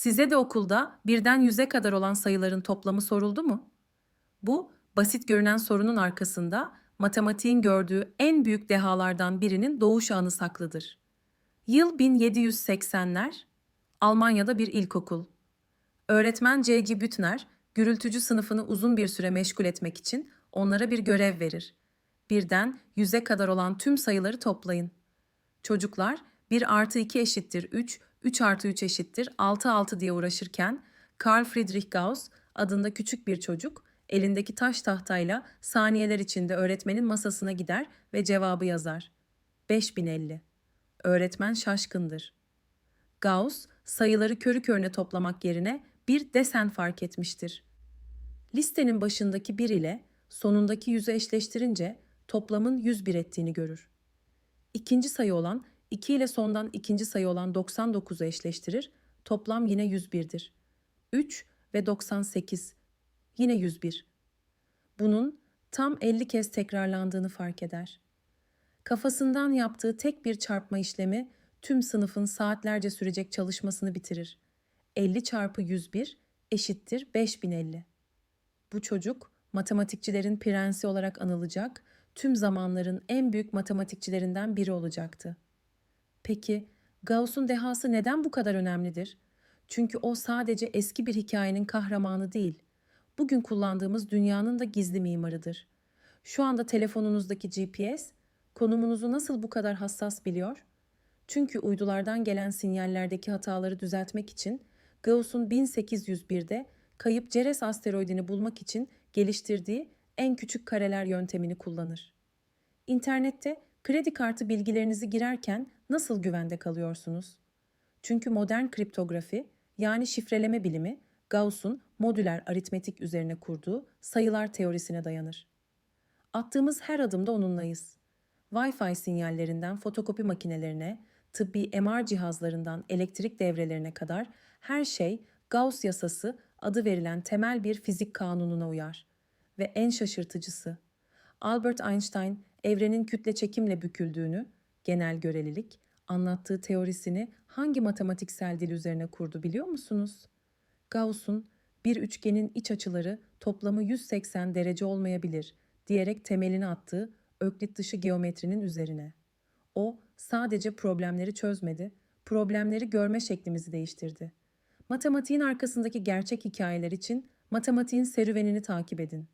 Size de okulda birden yüze kadar olan sayıların toplamı soruldu mu? Bu, basit görünen sorunun arkasında matematiğin gördüğü en büyük dehalardan birinin doğuş anı saklıdır. Yıl 1780'ler, Almanya'da bir ilkokul. Öğretmen C.G. Büttner, gürültücü sınıfını uzun bir süre meşgul etmek için onlara bir görev verir. Birden yüze kadar olan tüm sayıları toplayın. Çocuklar 1 artı 2 eşittir 3, 3 artı 3 eşittir 6 6 diye uğraşırken Carl Friedrich Gauss adında küçük bir çocuk elindeki taş tahtayla saniyeler içinde öğretmenin masasına gider ve cevabı yazar. 5050. Öğretmen şaşkındır. Gauss sayıları körü körüne toplamak yerine bir desen fark etmiştir. Listenin başındaki 1 ile sonundaki yüzü eşleştirince toplamın 101 ettiğini görür. İkinci sayı olan 2 ile sondan ikinci sayı olan 99'u eşleştirir. Toplam yine 101'dir. 3 ve 98 yine 101. Bunun tam 50 kez tekrarlandığını fark eder. Kafasından yaptığı tek bir çarpma işlemi tüm sınıfın saatlerce sürecek çalışmasını bitirir. 50 çarpı 101 eşittir 5050. Bu çocuk matematikçilerin prensi olarak anılacak, tüm zamanların en büyük matematikçilerinden biri olacaktı. Peki Gauss'un dehası neden bu kadar önemlidir? Çünkü o sadece eski bir hikayenin kahramanı değil. Bugün kullandığımız dünyanın da gizli mimarıdır. Şu anda telefonunuzdaki GPS konumunuzu nasıl bu kadar hassas biliyor? Çünkü uydulardan gelen sinyallerdeki hataları düzeltmek için Gauss'un 1801'de kayıp Ceres asteroidini bulmak için geliştirdiği en küçük kareler yöntemini kullanır. İnternette kredi kartı bilgilerinizi girerken nasıl güvende kalıyorsunuz? Çünkü modern kriptografi yani şifreleme bilimi Gauss'un modüler aritmetik üzerine kurduğu sayılar teorisine dayanır. Attığımız her adımda onunlayız. Wi-Fi sinyallerinden fotokopi makinelerine, tıbbi MR cihazlarından elektrik devrelerine kadar her şey Gauss yasası adı verilen temel bir fizik kanununa uyar. Ve en şaşırtıcısı, Albert Einstein evrenin kütle çekimle büküldüğünü, genel görelilik, anlattığı teorisini hangi matematiksel dil üzerine kurdu biliyor musunuz? Gauss'un bir üçgenin iç açıları toplamı 180 derece olmayabilir diyerek temelini attığı öklit dışı geometrinin üzerine. O sadece problemleri çözmedi, problemleri görme şeklimizi değiştirdi. Matematiğin arkasındaki gerçek hikayeler için matematiğin serüvenini takip edin.